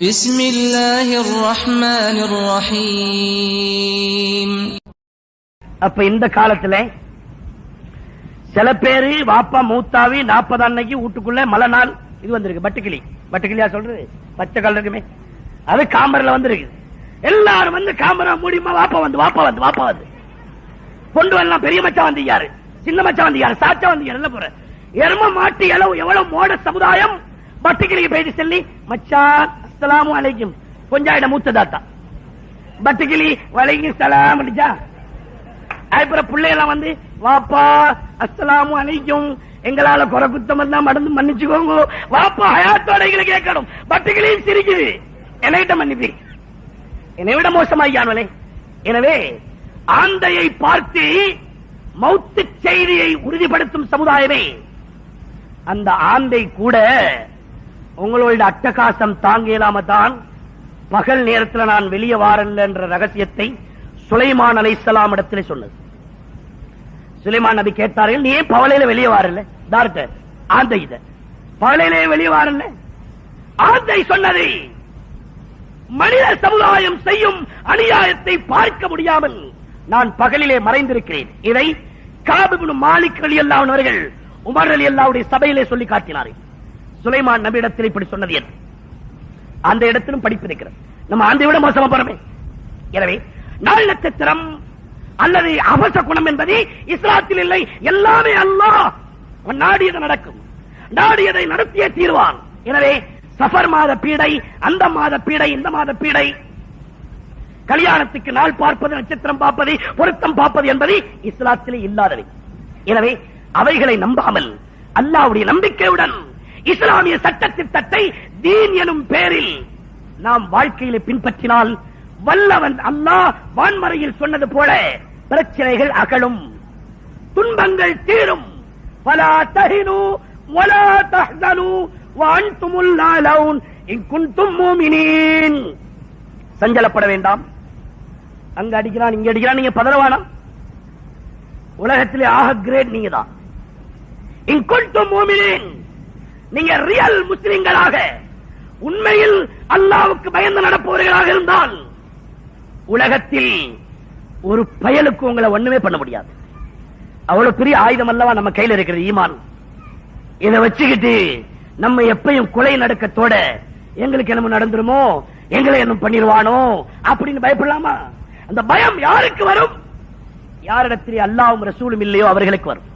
بسم الله الرحمن الرحيم அப்ப இந்த காலத்துல சில பேரு வாப்பா மூத்தாவி நாற்பது அன்னைக்கு வீட்டுக்குள்ள மழை நாள் இது வந்திருக்கு பட்டுக்கிளி பட்டுக்கிளியா சொல்றது பச்சை கலர் இருக்குமே அது காம்பர்ல வந்திருக்கு எல்லாரும் வந்து காம்பரா மூடிமா வாப்பா வந்து வாப்பா வந்து வாப்பா வந்து பொண்டு எல்லாம் பெரிய மச்சான் வந்து யாரு சின்ன மச்சான் வந்து யாரு சாச்சா வந்து யாரு எல்லாம் போற எரும மாட்டு எளவு எவ்வளவு மோட சமுதாயம் பட்டுக்கிளிக்கு பேசி சொல்லி மச்சான் அஸ்ஸலாமு அலைக்கும். கொஞ்சாயிட மூத்த தாத்தா பட்டுக்கிளி வலைக்கும் சலாம் அடிச்சா. அதுக்கப்புறம் பிள்ளைகளாம் வந்து வாப்பா அஸ்ஸலாமு அலைக்கும். எங்களால குறை குத்தம் இருந்தா மடந்து மன்னிச்சுக்கோங்க. வாப்பா ஹயாத்தோட எங்களை கேட்கணும். பட்டுக்கிளியும் சிரிக்குது. என்னைகிட்ட மன்னிப்பி என்னை விட மோசமாகியானவளே எனவே ஆந்தையை பார்த்து மௌத்து செய்தியை உறுதிப்படுத்தும் சமுதாயமே அந்த ஆந்தை கூட உங்களோட அட்டகாசம் தாங்க இயலாம தான் பகல் நேரத்துல நான் வெளியே வாரல்ல என்ற ரகசியத்தை சுலைமான் அலைஹிஸ்ஸலாம் இடத்திலே சொன்னது. சுலைமான் நபி கேட்டார்கள் நீ ஏன் பவலையில வெளியே வாரல தார்ட்ட ஆந்தை இத. பவலையிலே வெளியே வாரல ஆந்தை சொன்னதை மனித சமுதாயம் செய்யும் அநியாயத்தை பார்க்க முடியாமல் நான் பகலிலே மறைந்திருக்கிறேன். இதை காபிபின் மாலிக் அலி அவர்கள் உமர் அலி அல்லாவுடைய சபையிலே சொல்லி காட்டினார்கள். சுலைமான் நபியிடத்தில் இப்படி சொன்னது என்ன? அந்த இடத்திலும் படிப்பு இருக்கிறது. நம்ம அந்த விட மோசமா போறமே. எனவே நாள் நட்சத்திரம் அல்லது அபச குணம் என்பது இஸ்லாத்தில் இல்லை. எல்லாமே அல்லாஹ் நாடியது நடக்கும். நாடியதை நடத்திய தீர்வான். எனவே சஃபர் மாத பீடை அந்த மாத பீடை இந்த மாத பீடை. கல்யாணத்துக்கு நாள் பார்ப்பது நட்சத்திரம் பார்ப்பது பொருத்தம் பார்ப்பது என்பது இஸ்லாத்திலே இல்லாதவை. எனவே அவைகளை நம்பாமல் அல்லாவுடைய நம்பிக்கையுடன் இஸ்லாமிய சட்ட திட்டத்தை தீன் எனும் பேரில் நாம் வாழ்க்கையில பின்பற்றினால் வல்லவன் அல்லாஹ் வான்மறையில் சொன்னது போல பிரச்சனைகள் அகலும் துன்பங்கள் தீரும். பலா தஹினு வலா சஞ்சலப்பட வேண்டாம். அங்க அடிக்கிறான் இங்க அடிக்கிறான் நீங்க பதறவானா? உலகத்திலே ஆக கிரேட் நீங்க தான் இன் குன்தும் மூமினீன். நீங்க ரியல் முஸ்லிம்களாக உண்மையில் அல்லாவுக்கு பயந்து நடப்பவர்களாக இருந்தால் உலகத்தில் ஒரு பயலுக்கு உங்களை ஒண்ணுமே பண்ண முடியாது. அவ்வளவு பெரிய ஆயுதம் அல்லவா நம்ம கையில இருக்கிற ஈமான். இதை வச்சுக்கிட்டு நம்ம எப்பயும் கொலை நடக்கத்தோட எங்களுக்கு என்ன நடந்துருமோ எங்களை என்ன பண்ணிடுவானோ அப்படின்னு பயப்படலாமா? அந்த பயம் யாருக்கு வரும்? யாரிடத்தில் அல்லாவும் ரசூலும் இல்லையோ அவர்களுக்கு வரும்.